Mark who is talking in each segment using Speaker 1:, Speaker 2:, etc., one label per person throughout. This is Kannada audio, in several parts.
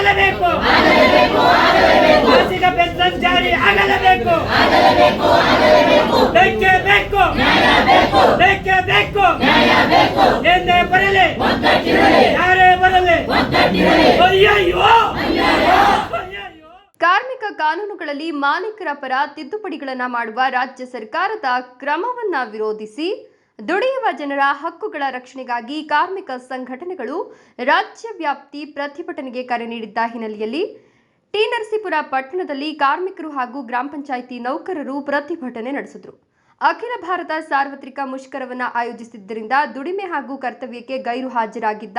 Speaker 1: ಆಗಲೇಬೇಕು. ಮಾಸಿಕ ಪೆನ್ಷನ್ ಜಾರಿ ಆಗಲೇಬೇಕು. ಬೇಕೇ ಬೇಕು. ಬೇಕೇ ಬೇಕು. ಎಂದೇ ಬರಲಿ. ಯಾರೇ ಬರಲಿ. ಅಯ್ಯಯ್ಯೋ. ಅಯ್ಯಯ್ಯೋ.
Speaker 2: ಕಾರ್ಮಿಕ ಕಾನೂನುಗಳಲ್ಲಿ ಮಾಲೀಕರ ಪರ ತಿದ್ದುಪಡಿಗಳನ್ನು ಮಾಡುವ ರಾಜ್ಯ ಸರ್ಕಾರದ ಕ್ರಮವನ್ನ ವಿರೋಧಿಸಿ ದುಡಿಯುವ ಜನರ ಹಕ್ಕುಗಳ ರಕ್ಷಣೆಗಾಗಿ ಕಾರ್ಮಿಕ ಸಂಘಟನೆಗಳು ರಾಜ್ಯ ವ್ಯಾಪ್ತಿ ಪ್ರತಿಭಟನೆಗೆ ಕರೆ ನೀಡಿದ್ದ ಹಿನ್ನೆಲೆಯಲ್ಲಿ ಟಿ. ನರಸೀಪುರ ಪಟ್ಟಣದಲ್ಲಿ ಕಾರ್ಮಿಕರು ಹಾಗೂ ಗ್ರಾಮ ಪಂಚಾಯಿತಿ ನೌಕರರು ಪ್ರತಿಭಟನೆ ನಡೆಸಿದರು. ಅಖಿಲ ಭಾರತ ಸಾರ್ವತ್ರಿಕ ಮುಷ್ಕರವನ್ನು ಆಯೋಜಿಸಿದ್ದರಿಂದ ದುಡಿಮೆ ಹಾಗೂ ಕರ್ತವ್ಯಕ್ಕೆ ಗೈರು ಹಾಜರಾಗಿದ್ದ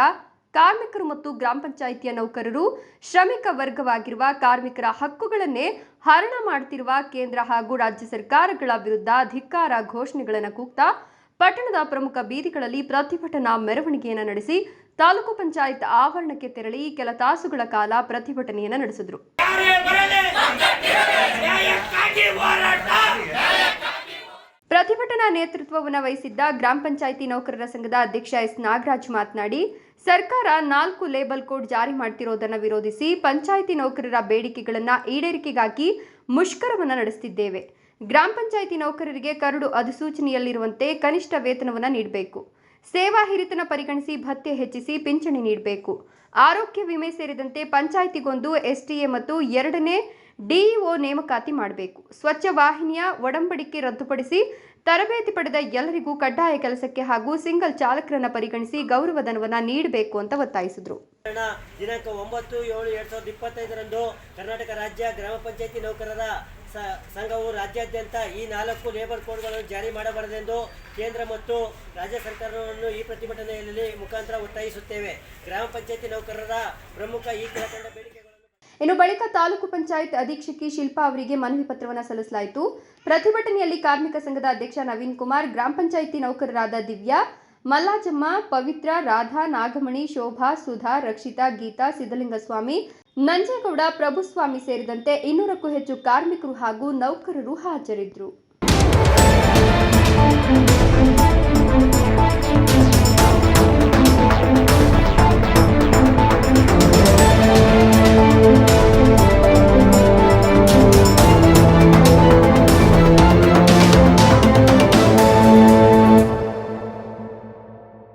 Speaker 2: ಕಾರ್ಮಿಕರು ಮತ್ತು ಗ್ರಾಮ ಪಂಚಾಯಿತಿಯ ನೌಕರರು ಶ್ರಮಿಕ ವರ್ಗವಾಗಿರುವ ಕಾರ್ಮಿಕರ ಹಕ್ಕುಗಳನ್ನೇ ಹರಣ ಮಾಡುತ್ತಿರುವ ಕೇಂದ್ರ ಹಾಗೂ ರಾಜ್ಯ ಸರ್ಕಾರಗಳ ವಿರುದ್ಧ ಧಿಕ್ಕಾರ ಘೋಷಣೆಗಳನ್ನು ಕೂಗ್ತಾ ಪಟ್ಟಣದ ಪ್ರಮುಖ ಬೀದಿಗಳಲ್ಲಿ ಪ್ರತಿಭಟನಾ ಮೆರವಣಿಗೆಯನ್ನು ನಡೆಸಿ ತಾಲೂಕು ಪಂಚಾಯತ್ ಆವರಣಕ್ಕೆ ತೆರಳಿ ಕೆಲ ತಾಸುಗಳ ಕಾಲ ಪ್ರತಿಭಟನೆಯನ್ನು ನಡೆಸಿದರು. ಪ್ರತಿಭಟನಾ ನೇತೃತ್ವವನ್ನು ವಹಿಸಿದ್ದ ಗ್ರಾಮ ಪಂಚಾಯಿತಿ ನೌಕರರ ಸಂಘದ ಅಧ್ಯಕ್ಷ ಎಸ್ ನಾಗರಾಜ್ ಮಾತನಾಡಿ, ಸರ್ಕಾರ ನಾಲ್ಕು ಲೇಬಲ್ ಕೋಡ್ ಜಾರಿ ಮಾಡ್ತಿರೋದನ್ನು ವಿರೋಧಿಸಿ ಪಂಚಾಯಿತಿ ನೌಕರರ ಬೇಡಿಕೆಗಳನ್ನು ಈಡೇರಿಕೆಗಾಗಿ ಮುಷ್ಕರವನ್ನು ನಡೆಸುತ್ತಿದ್ದೇವೆ ಗ್ರಾಮ ಪಂಚಾಯಿತಿ ನೌಕರರಿಗೆ ಕರಡು ಅಧಿಸೂಚನೆಯಲ್ಲಿರುವಂತೆ ಕನಿಷ್ಠ ವೇತನವನ್ನು ನೀಡಬೇಕು. ಸೇವಾ ಹಿರಿತನ ಪರಿಗಣಿಸಿ ಭತ್ಯೆ ಹೆಚ್ಚಿಸಿ ಪಿಂಚಣಿ ನೀಡಬೇಕು. ಆರೋಗ್ಯ ವಿಮೆ ಸೇರಿದಂತೆ ಪಂಚಾಯಿತಿಗೊಂದು ಎಸ್ಟಿಎ ಮತ್ತು ಎರಡನೇ ಡಿಇಒ ನೇಮಕಾತಿ ಮಾಡಬೇಕು. ಸ್ವಚ್ಛ ವಾಹಿನಿಯ ಒಡಂಬಡಿಕೆ ರದ್ದುಪಡಿಸಿ ತರಬೇತಿ ಪಡೆದ ಎಲ್ಲರಿಗೂ ಕಡ್ಡಾಯ ಕೆಲಸಕ್ಕೆ ಹಾಗೂ ಸಿಂಗಲ್ ಚಾಲಕರನ್ನ ಪರಿಗಣಿಸಿ ಗೌರವಧನವನ್ನ ನೀಡಬೇಕು ಅಂತ ಒತ್ತಾಯಿಸಿದರು.
Speaker 3: ದಿನಾಂಕ ಒಂಬತ್ತು ಏಳು ಎರಡ್ ಸಾವಿರದ ಇಪ್ಪತ್ತೈದರಂದು ಕರ್ನಾಟಕ ರಾಜ್ಯ ಗ್ರಾಮ ಪಂಚಾಯತಿ ನೌಕರರ ಸಂಘವು ರಾಜ್ಯಾದ್ಯಂತ ಈ ನಾಲ್ಕು ಲೇಬರ್ ಕೋಡ್ಗಳನ್ನು ಜಾರಿ ಮಾಡಬಾರದೆಂದು ಕೇಂದ್ರ ಮತ್ತು ರಾಜ್ಯ ಸರ್ಕಾರವನ್ನು ಈ ಪ್ರತಿಭಟನೆಯಲ್ಲಿ ಮುಖಾಂತರ ಒತ್ತಾಯಿಸುತ್ತೇವೆ. ಗ್ರಾಮ ಪಂಚಾಯತಿ ನೌಕರರ ಪ್ರಮುಖ ಈ ಕೆಳಕಂಡ
Speaker 2: ಇನ್ನು ಬಳಿಕ ತಾಲೂಕು ಪಂಚಾಯತ್ ಅಧೀಕ್ಷಕಿ ಶಿಲ್ಪಾ ಅವರಿಗೆ ಮನವಿ ಪತ್ರವನ್ನು ಸಲ್ಲಿಸಲಾಯಿತು. ಪ್ರತಿಭಟನೆಯಲ್ಲಿ ಕಾರ್ಮಿಕ ಸಂಘದ ಅಧ್ಯಕ್ಷ ನವೀನ್ ಕುಮಾರ್, ಗ್ರಾಮ ಪಂಚಾಯಿತಿ ನೌಕರರಾದ ದಿವ್ಯಾ, ಮಲ್ಲಾಜಮ್ಮ, ಪವಿತ್ರ, ರಾಧಾ, ನಾಗಮಣಿ, ಶೋಭಾ, ಸುಧಾ, ರಕ್ಷಿತಾ, ಗೀತಾ, ಸಿದ್ದಲಿಂಗಸ್ವಾಮಿ, ನಂಜೇಗೌಡ, ಪ್ರಭುಸ್ವಾಮಿ ಸೇರಿದಂತೆ ಇನ್ನೂರಕ್ಕೂ ಹೆಚ್ಚು ಕಾರ್ಮಿಕರು ಹಾಗೂ ನೌಕರರು ಹಾಜರಿದ್ದರು.